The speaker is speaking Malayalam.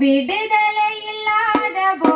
വിടുതലയില്ലാതെ പോ